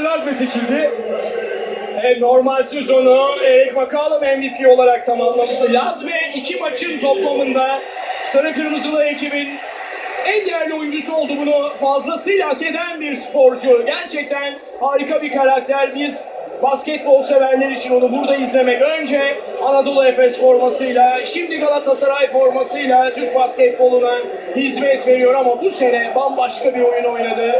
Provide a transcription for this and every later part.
Milan Lazme seçildi. Evet, normal sezonu Eric McCallum MVP olarak tamamlamıştı. Lazme iki maçın toplamında Sarı Kırmızılı ekibin en değerli oyuncusu oldu. Bunu fazlasıyla hak eden bir sporcu. Gerçekten harika bir karakter. Biz basketbol severler için onu burada izlemek. Önce Anadolu Efes formasıyla, şimdi Galatasaray formasıyla Türk basketboluna hizmet veriyor ama bu sene bambaşka bir oyun oynadı.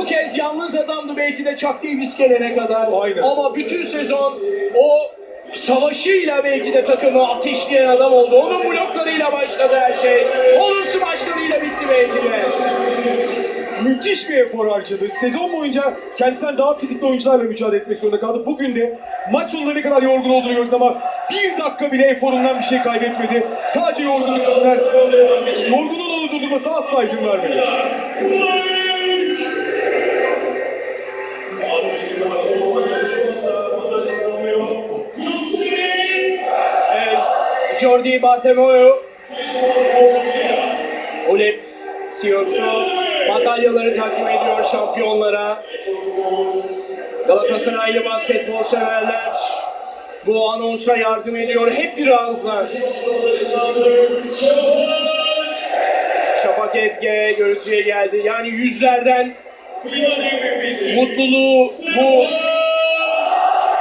Çoğu kez yalnız adamdı belki de Chuck Davis gelene kadar. Aynen. Ama bütün sezon o savaşıyla belki de takımı ateşleyen adam oldu. Onun bloklarıyla başladı her şey. Onun smaçlarıyla bitti belki de. Müthiş bir efor harcadı. Sezon boyunca kendisinden daha fizikli oyuncularla mücadele etmek zorunda kaldı. Bugün de maç sonunda ne kadar yorgun olduğunu gördük ama bir dakika bile eforundan bir şey kaybetmedi. Sadece yorgunluk yüzünden yorgunluğun onu durdurmasına asla izin vermedi. Jordi Bartomeu. Olep CEO'su madalyaları takdim ediyor şampiyonlara. Galatasaraylı basketbol severler bu anonsa yardım ediyor hep birazdan. Şafak Etge görüntüye geldi. Yani yüzlerden mutluluğu, bu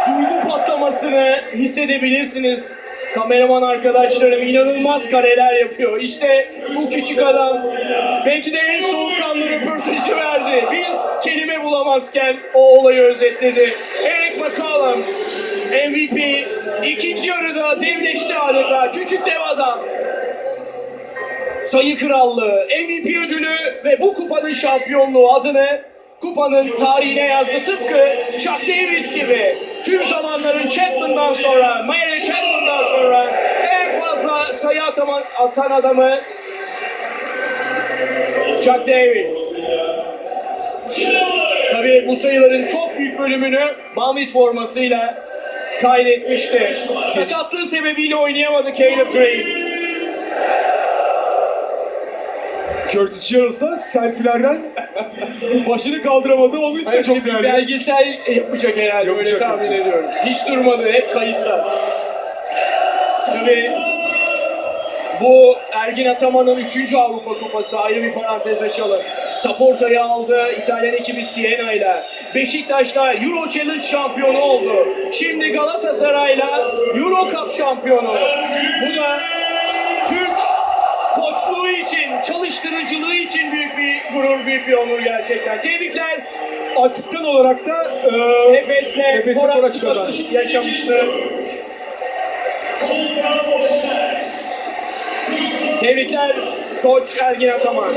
duygu patlamasını hissedebilirsiniz. Kameraman arkadaşlarım inanılmaz kareler yapıyor. İşte bu küçük adam belki de en soğukkanlı röportajı verdi. Biz kelime bulamazken o olayı özetledi. Eric McCallum MVP ikinci yarıda devleşti adeta. Küçük dev adam. Sayı Krallığı, MVP ödülü ve bu kupanın şampiyonluğu adını kupanın tarihine yazdı. Tıpkı Chuck Davis gibi. Tüm zamanların Chapman'dan sonra, sonra en fazla sayı atama, atan adamı Chuck Davis. Tabii bu sayıların çok büyük bölümünü Bambit formasıyla kaydetmişti. Sakatlığı sebebiyle oynayamadı Caleb Green. Curtis Charles da selfilerden başını kaldıramadı. Onun için de çok değerli. belgesel yapacak herhalde öyle Yapacak, tahmin yapacak. ediyorum. Hiç durmadı hep kayıtta. Tabii bu Ergin Ataman'ın 3. Avrupa Kupası ayrı bir parantez açalım. Saporta'yı aldı İtalyan ekibi Siena ile. Beşiktaş'ta Euro Challenge şampiyonu oldu. Şimdi Galatasaray'la Euro Cup şampiyonu. Bu da Türk koçluğu için, çalıştırıcılığı için büyük bir gurur, büyük bir onur gerçekten. Tebrikler. Asistan olarak da e, Efes'le Efes'le Korak yaşamıştı. Tebrikler Koç Ergin Ataman.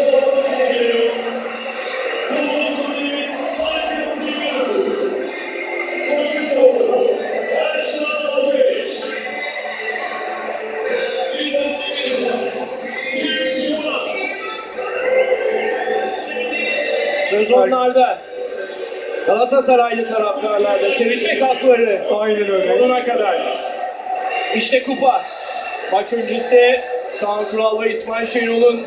Söz onlarda. Galatasaraylı taraftarlarda sevinmek hakları. aynen öyle. Sonuna kadar. İşte kupa. Maç öncesi Kaan Kural ve İsmail Şenol'un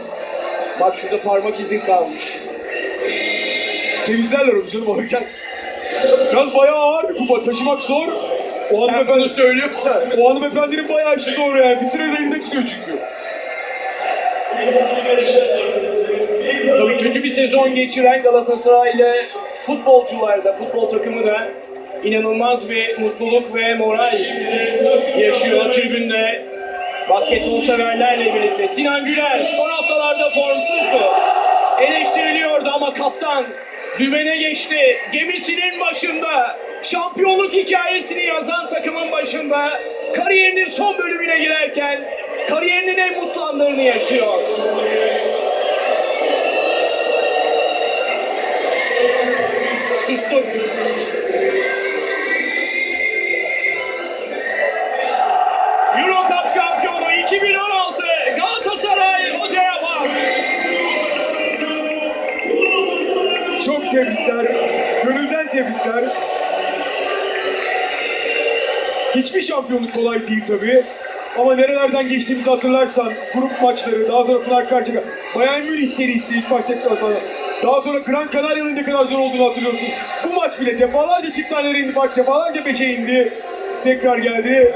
bak şurada parmak izin kalmış. Temizlerler onu canım alırken. Biraz bayağı ağır bir kupa. Taşımak zor. O hanımefendi, söylüyorsan. o hanımefendinin bayağı işi zor yani. Bir süre elinde tutuyor çünkü. Tabii kötü bir sezon geçiren Galatasaraylı futbolcular da, futbol takımı da inanılmaz bir mutluluk ve moral yaşıyor tribünde. Basketbol severlerle birlikte. Sinan Güler son haftalarda formsuzdu. Eleştiriliyordu ama kaptan dümene geçti. Gemisinin başında, şampiyonluk hikayesini yazan takımın başında kariyerinin son bölümüne girerken kariyerinin en mutlu anlarını yaşıyor. Tebrikler. Hiçbir şampiyonluk kolay değil tabii. Ama nerelerden geçtiğimizi hatırlarsan grup maçları, daha sonra Pınar Karşıyaka, Bayern Münih serisi ilk başta Daha sonra Gran Canaria'nın ne kadar zor olduğunu hatırlıyorsun. Bu maç bile defalarca çift tanelere indi fark, defalarca beşe indi. Tekrar geldi.